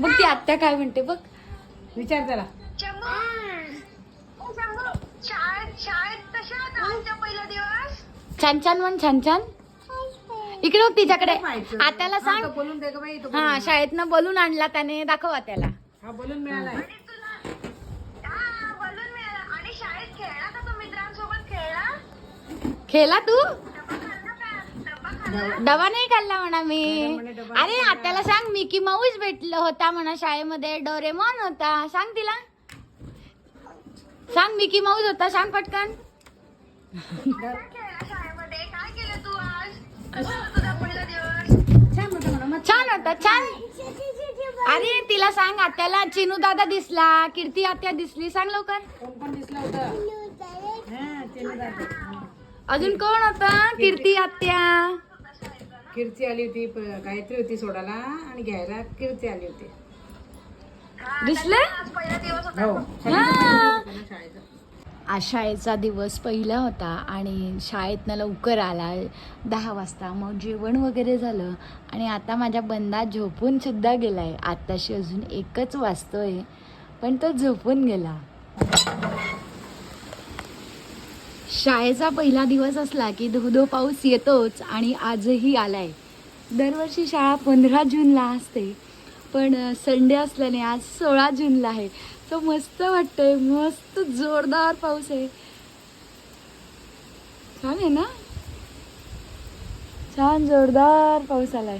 बघ ती आत्या काय म्हणते बघ. विचार त्याला छान छान म्हण छान छान. इकडे बघ तिच्याकडे. आत्याला हा, सांग. बोलून दे ग बाई तो हा शाळेतनं बोलून आणला त्याने दाखव आत्याला. हा बोलून मिळालाय. आणि तुला हा बोलून मिळाला आणि शाळेत खेळला? का तू मित्रांसोबत खेळला खेळला तू डबा खाल्ला का डबा नाही खाल्ला म्हणा मी. अरे आत्याला सांग मिकी माऊस भेटलं होता म्हणा शाळेमध्ये. डोरेमॉन होता. सांग तिला. सांग मिकी माऊस होता. सांग पटकन. छान होतं छान. होता छान अरे तिला सांग आत्याला चिनू दादा दिसला कीर्ती आत्या दिसली. सांग लवकर. कोण कोण दिसलं होतं? चेनू दादा. अजून कोण होता? कीर्ती आत्या. कीर्ती आली होती प- गायत्री होती सोडायला आणि घ्यायला कीर्ती आली होती. दिसले? आज पहिला दिवस होता हो. आज शाळेचा दिवस पहिला होता आणि शाळेतनं लवकर आला दहा वाजता. मग जेवण वगैरे झालं आणि आता माझ्या बंदा झोपून सुद्धा गेलाय. आत्ताशी अजून एकच वाजतोय पण तो झोपून गेला. शाळेचा पहिला दिवस असला की धो धो पाऊस येतोच आणि आजही आलाय. दरवर्षी शाळा पंधरा जूनला असते पण संडे असल्याने आज सोळा जूनला आहे. तो मस्त वाटतंय मस्त जोरदार पाऊस आहे. छान आहे ना? छान जोरदार पाऊस आलाय.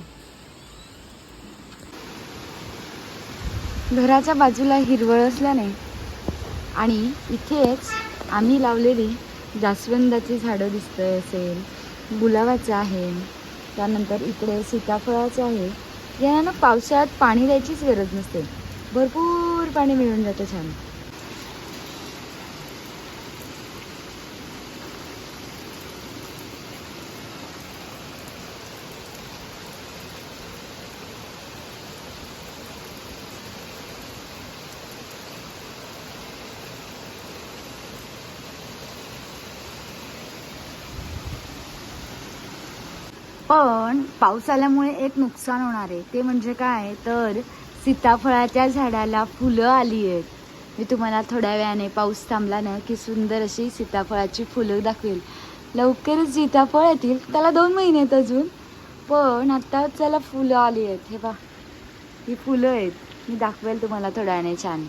घराच्या बाजूला हिरवळ असल्याने आणि इथेच आम्ही लावलेली जास्वंदाची झाडं दिसतंय असेल गुलाबाचं आहे त्यानंतर इकडे सीताफळाचं आहे. यांना पावसाळ्यात पाणी द्यायचीच गरज नसते. भरपूर पाणी मिळून जातं छान. पण पाऊस आल्यामुळे एक नुकसान होणार आहे. ते म्हणजे काय? तर सीताफळाच्या झाडाला फुलं आली आहेत मी तुम्हाला थोड्या वेळाने पाऊस थांबला ना की सुंदर अशी सीताफळाची फुलं दाखवेल. लवकरच सीताफळ येतील. त्याला दोन महिने आहेत अजून. पण आत्ता त्याला फुलं आली आहेत हे पा ही फुलं आहेत. मी दाखवेल तुम्हाला थोड्या वेळाने छान.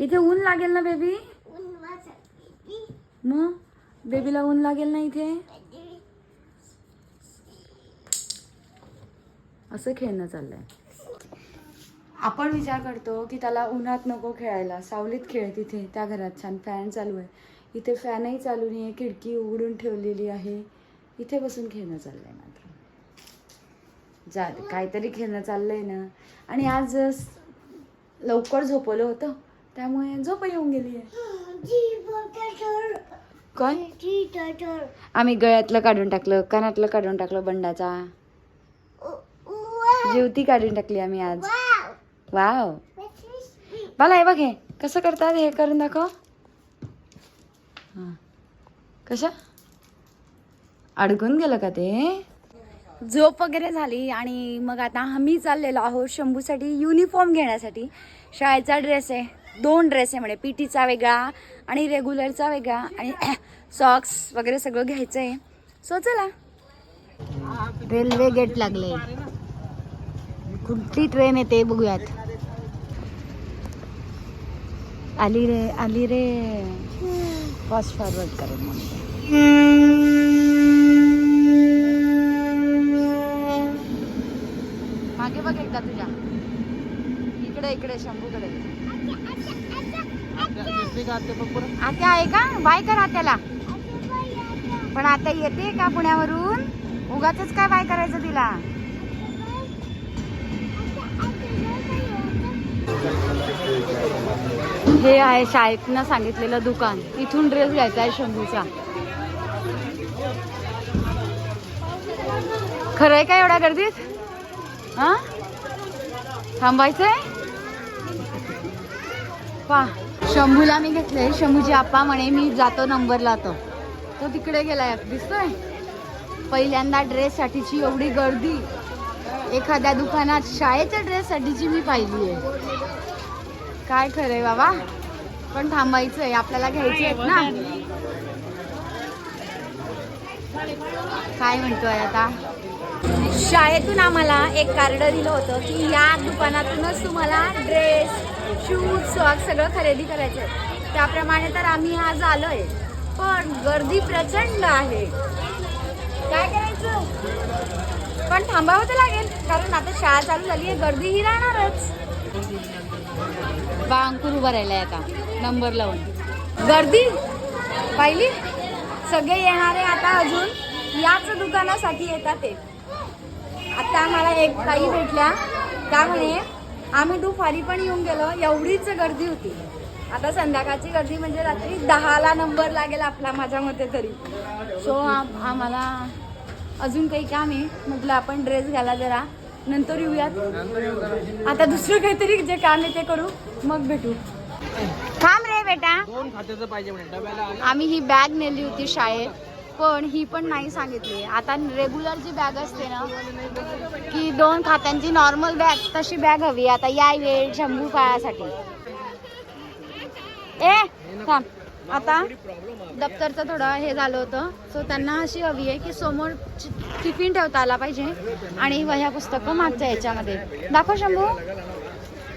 इथे ऊन लागेल ना बेबी मग? बेबीला ऊन लागेल ना इथे? असं खेळणं चाललंय. आपण विचार करतो की त्याला उन्हात नको खेळायला. सावलीत खेळ तिथे त्या घरात. छान फॅन चालू आहे. इथे फॅनही चालू नाही आहे खिडकी उघडून ठेवलेली आहे. इथे बसून खेळणं चाललंय मात्र. जा काहीतरी खेळणं चाललंय ना. आणि आज लवकर झोपवलं होतं. त्यामुळे झोप येऊन गेली आहे काय? आम्ही गळ्यातलं काढून टाकलं कानातलं काढून टाकलं बंडाचा. जेवती काढून टाकली आम्ही आज. वाव. मला हे बघ हे कसं करतात हे करून दाखव. कशा? अडकून गेलं का ते? झोप वगैरे झाली आणि मग आता आम्ही चाललेलो आहोत शंभूसाठी युनिफॉर्म घेण्यासाठी. शाळेचा ड्रेस आहे. दोन ड्रेस आहे म्हणे. पी टीचा वेगळा आणि रेग्युलरचा वेगळा आणि सॉक्स वगैरे सगळं घ्यायचं आहे सो चला. रेल्वे गेट लागले. कुठली ट्रेन येते बघूयात. आली रे आली रे. फास्ट फॉरवर्ड करेल म्हणते मागे बघ एकदा तुझ्या. इकडे इकडे शंभूकडे. आत्या आहे का? बाय कर आत्याला. पण आता येते का पुण्यावरून? उगाच काय बाय करायचं तिला? हे आहे शाळेतनं सांगितलेलं दुकान. इथून ड्रेस घ्यायचा आहे शंभूचा. खरं आहे का एवढ्या गर्दीत? हा? थांबायचंय? पा. शंभूला मी घेतलंय. शंभूची आप्पा म्हणे मी जातो नंबरला तो. तो तिकडे गेलाय. दिसतोय? पहिल्यांदा ड्रेस साठीची एवढी गर्दी. एखाद्या दुकानात शाळेच्या ड्रेस साठीची मी पाहिली आहे काय खरंय बाबा? पण थांबायचं आहे आपल्याला घ्यायचे आहेत ना? काय म्हणतोय आता? शाळेतून आम्हाला एक कार्ड दिलं होतं की या दुकानातूनच तुम्हाला ड्रेस शूज सॉक्स सगळं खरेदी करायचं आहे त्याप्रमाणे तर आम्ही आज आलोय पण गर्दी प्रचंड आहे. काय करायचं? पण थांबावं तर लागेल. कारण आता शाळा चालू झाली आहे गर्दी ही राहणारच. बा अंकुर उभा राहिलाय आता. नंबर लावून. गर्दी? पाहिली? सगळे येणारे आता अजून याच दुकानासाठी येतात ते. आता आम्हाला एक ताई भेटल्या. त्यामुळे आम्ही दुपारी पण येऊन गेलो. एवढीच गर्दी होती. आता संध्याकाळची गर्दी म्हणजे रात्री दहाला नंबर लागेल आपला माझ्या मते तरी. सो आम्हाला अजून काही काम आहे म्हटलं आपण ड्रेस घाला जरा. नंतर येऊयात. आता दुसरं काहीतरी जे काम आहे ते करू. मग भेटू. थांब रे बेटा. म्हणे. आम्ही ही बॅग नेली होती शाळेत. पण ही पण नाही सांगितली. आता रेग्युलर जी बॅग असते ना की दोन खात्यांची नॉर्मल बॅग तशी बॅग हवी. आता या वेळ शंभू काळासाठी ए थांब. आता दप्तरचं थोडं हे झालं होतं. सो त्यांना अशी हवी आहे की समोर चि- टिफिन ठेवता आला पाहिजे आणि वह्या पुस्तकं मागच्या याच्यामध्ये. दाखव शंभू.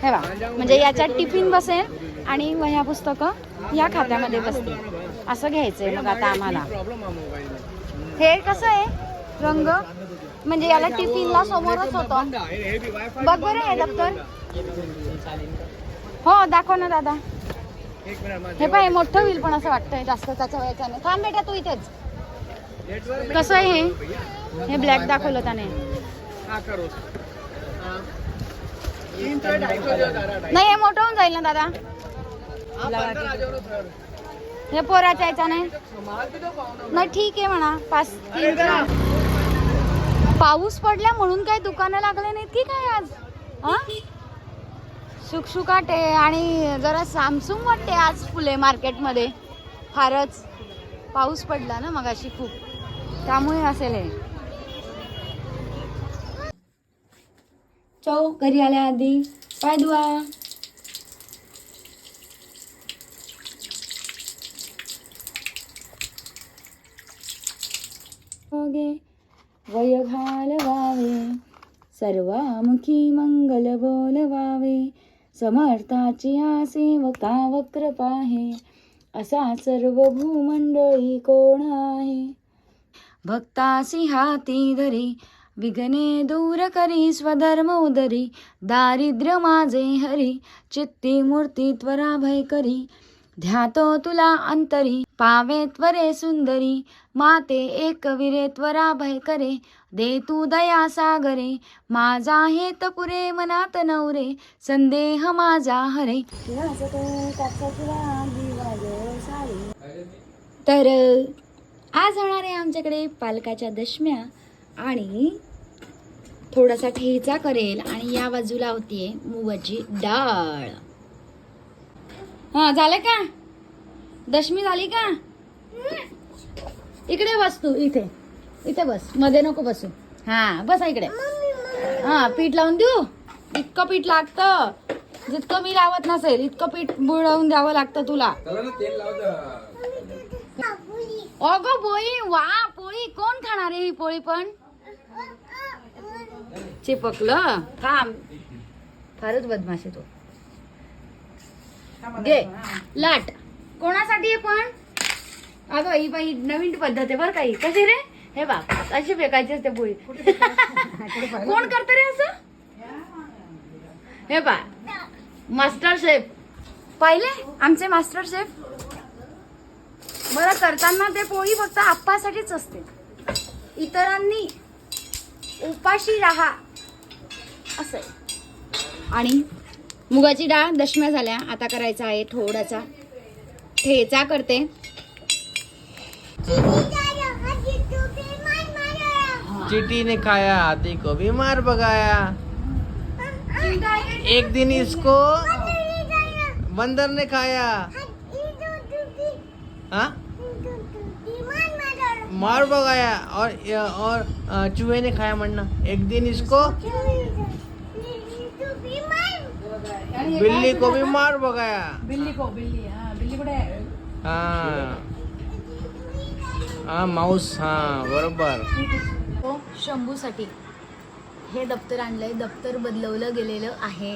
हे बा म्हणजे याच्यात टिफिन बसेल आणि वह्या पुस्तकं या खात्यामध्ये बसतील. असं घ्यायचंय मग आता आम्हाला. प्रॉब्लेम हा हे कसं आहे? रंग? म्हणजे याला टिफिनला समोरच होतं. हे बघ बरं हे दप्तर हो दाखव ना दादा. एक मिनिट माझं हे पाय मोठं होईल पण असं वाटतंय जास्त त्याच्या वयाच्याने. थांब बेटा तू इथेच. नेटवर्क कसं आहे हे? हे ब्लॅक दाखवलं त्याने. नाही हे मोठं होऊन जाईल ना दादा. हे पोराच्या याच्याने नाही. नाही ठीक आहे म्हणा. पाच तीन पाऊस पडला म्हणून काही दुकानं लागले नाहीत की काय आज? हा? शुकशुकाट आहे आणि जरा सामसूम वाटते आज फुले मार्केटमध्ये. फारच. पाऊस पडला ना मग अशी खूप. त्यामुळे असेल हे. चौ घरी आल्या आधी पाय धुवा. सर्वामुखी मंगल बोलवावे समर्थाची हा सेवका वक्र पाहे असा सर्व भूमंडळी कोण आहे? भक्तासी हाती धरी विघ्ने दूर करी स्वधर्म उदरी दारिद्र्य माझे हरी चित्ती मूर्ती त्वरा भय करी ध्यातो तुला अंतरी. पावे त्वरे सुंदरी माते एक विरे त्वरा भय करे दे तू दया सागरे माझा हेत पुरे मनात नवरे संदेह माझा हरे. तर आज होणार आहे आमच्याकडे पालकाच्या दशम्या आणि थोडासा ठेचा करेल आणि या बाजूला होतीये मुगाची डाळ. हा झालं का? दशमी झाली का? इकडे बस तू इथे. इथे बस. मध्ये नको बसू. हा बसा इकडे. हा पीठ लावून देऊ? इतकं पीठ लागतं. जितकं मी लावत नसेल इतकं पीठ बुडवून द्यावं लागतं तुला. अगं पोळी वा पोळी. कोण खाणार आहे ही पोळी पण? चिपकलं? काम फारच बदमाश आहे तो. घे. लाट. कोणासाठी आहे पण? अगं ही बाई नवीन पद्धत आहे बरं काही कशी रे? हे बा अशी फेकायची असते पोळी कोण करत रे असं? हे बा मास्टर शेफ. पाहिले? आमचे मास्टर शेफ? बरं करताना ते पोळी फक्त आप्पासाठीच असते. इतरांनी उपाशी राहा. असं. आणि मुगाची डाळ दशम्या झाल्या. आता करायचा आहे थोडासा. ठेचा करते. चीटी ने खाया हाथी को भी मार भगाया. एक दिन इसको बंदर ने खाया. हाँ? मार भगाया और और चूहे ने खाया मरना. एक दिन इसको बिल्ली को भी मार भगाया. बिल्ली को बिल्ली हा. हा माऊस हा बरोबर. हो शंभूसाठी. हे दप्तर आणलंय दप्तर बदलवलं गेलेलं आहे.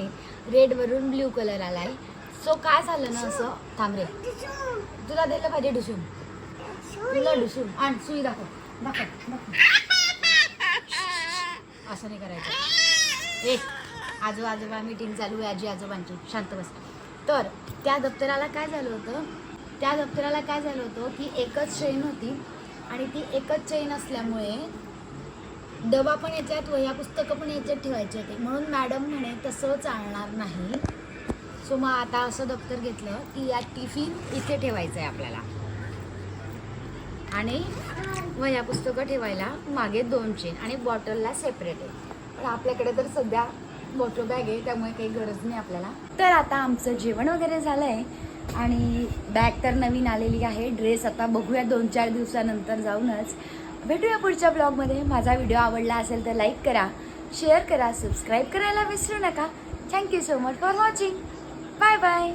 रेडवरून ब्ल्यू कलर आलाय. सो काय झालं ना असं? थांब रे. तुला दिलं पाहिजे डुसून तुला डुसून आण सुई दाखव. दाखव दाखव. असं नाही करायचं. एक आजोबा आजोबा मीटिंग चालू आहे. आजी आजोबांची. शांत बस. तर त्या दप्तराला काय झालं होतं? त्या दप्तराला काय झालं होतं की एकच चेन होती आणि ती एकच चेन असल्यामुळे डबा पण याच्यात वह्या पुस्तकं पण याच्यात ठेवायचे होते. म्हणून मॅडम म्हणे तसं चालणार नाही. सो मग आता असं दप्तर घेतलं की या टिफिन इथे ठेवायचं आहे आपल्याला. आणि वह्या पुस्तकं ठेवायला मागे दोन चेन आणि बॉटलला सेपरेट आहे. पण आपल्याकडे तर सध्या मोठं बॅग आहे त्यामुळे काही गरज नाही आपल्याला. तर आता आमचं जेवण वगैरे झालं आहे आणि बॅग तर नवीन आलेली आहे. ड्रेस आता बघूया दोन चार दिवसानंतर जाऊनच. भेटूया पुढच्या ब्लॉगमध्ये माझा व्हिडिओ आवडला असेल तर लाईक करा शेअर करा सबस्क्राईब करायला विसरू नका. Thank you so much for watching bye bye